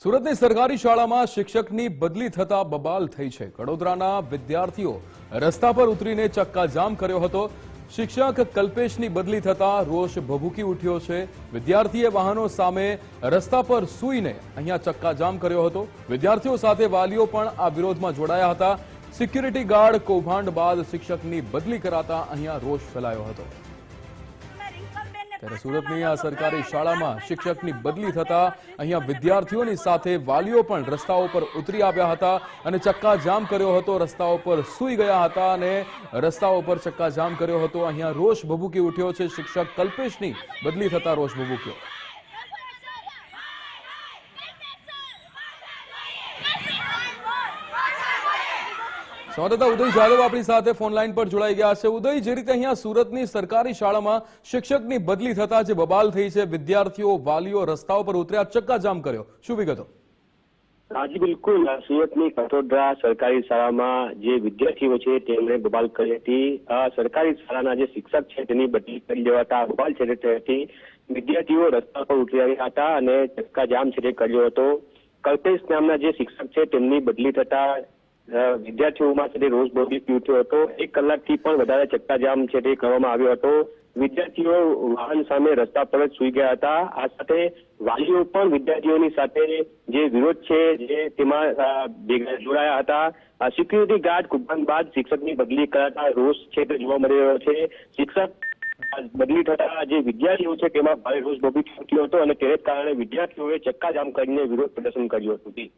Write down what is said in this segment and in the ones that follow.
સુરતની સરકારી શાળામાં શિક્ષકની બદલી થતા બબાલ થઈ છે. વડોદરાના વિદ્યાર્થીઓ રસ્તા પર ઉતરીને ચક્કાજામ કર્યો હતો. શિક્ષક કલ્પેશની બદલી થતા રોષ ભભૂકી ઉઠ્યો છે. વિદ્યાર્થીએ વાહનો સામે રસ્તા પર સૂઈને અહીંયા ચક્કાજામ કર્યો હતો. વિદ્યાર્થીઓ સાથે વાલીઓ પણ આ વિરોધમાં જોડાયા હતા. સિક્યુરિટી ગાર્ડ કૌભાંડ બાદ શિક્ષકની બદલી કરાતા અહીંયા રોષ ફેલાયો હતો. ત્યારે સુરતની આ સરકારી શાળામાં શિક્ષકની બદલી થતા અહીંયા વિદ્યાર્થીઓની સાથે વાલીઓ પણ રસ્તાઓ પર ઉતરી આવ્યા હતા અને ચક્કાજામ કર્યો હતો. રસ્તાઓ પર સૂઈ ગયા હતા અને રસ્તાઓ પર ચક્કાજામ કર્યો હતો. અહીંયા રોષ ભભૂકી ઉઠ્યો છે. શિક્ષક કલ્પેશની બદલી થતા રોષ ભભૂક્યો. સંવાદદાતા ઉદય જાદવ આપણી સાથે ફોન લાઈન પર જોડાઈ ગયા છે. ઉદય, જે રીતે અહીંયા સુરતની સરકારી શાળામાં શિક્ષકની બદલી થતા જે બબાલ થઈ છે, વિદ્યાર્થીઓ વાલીઓ રસ્તાઓ પર ઉતર્યા, ચક્કાજામ કર્યો. શું વિગતો? હાજી, બિલકુલ. સુરતની કટોદરા સરકારી શાળામાં જે વિદ્યાર્થીઓ છે તેમણે બબાલ કરી હતી. સરકારી શાળાના જે શિક્ષક છે, તેની બદલી કરી દેવાતા બબાલ છે હતી. વિદ્યાર્થીઓ રસ્તા પર ઉતરી આવ્યા હતા અને ચક્કાજામ છે, તે કર્યો હતો. કલ્પેશ નામના જે શિક્ષક છે, તેમની બદલી થતા વિદ્યાર્થીઓમાં છે તે ભોગી ઉઠ્યો હતો. એક કલાકથી પણ વધારે ચક્કાજામ છે તે કરવામાં આવ્યો હતો. વિદ્યાર્થીઓ વાહન સામે રસ્તા પર જ સુઈ ગયા હતા. આ સાથે વાલીઓ પણ વિદ્યાર્થીઓની સાથે જે વિરોધ છે, જે તેમાં જોડાયા હતા. સિક્યુરિટી ગાર્ડ કુંભણ બાદ શિક્ષકની બદલી કરાતા રોષ છે તે જોવા મળી રહ્યો છે. શિક્ષક બદલી થતા જે વિદ્યાર્થીઓ છે તેમાં ભારે રોષ ભોગી ચૂક્યો હતો અને તેને કારણે વિદ્યાર્થીઓએ ચક્કાજામ કરીને વિરોધ પ્રદર્શન કર્યું હતું.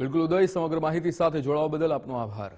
બિલકુલ ઉદય સમગ્ર માહિતી સાથે જોડાવા બદલ આપનો આભાર.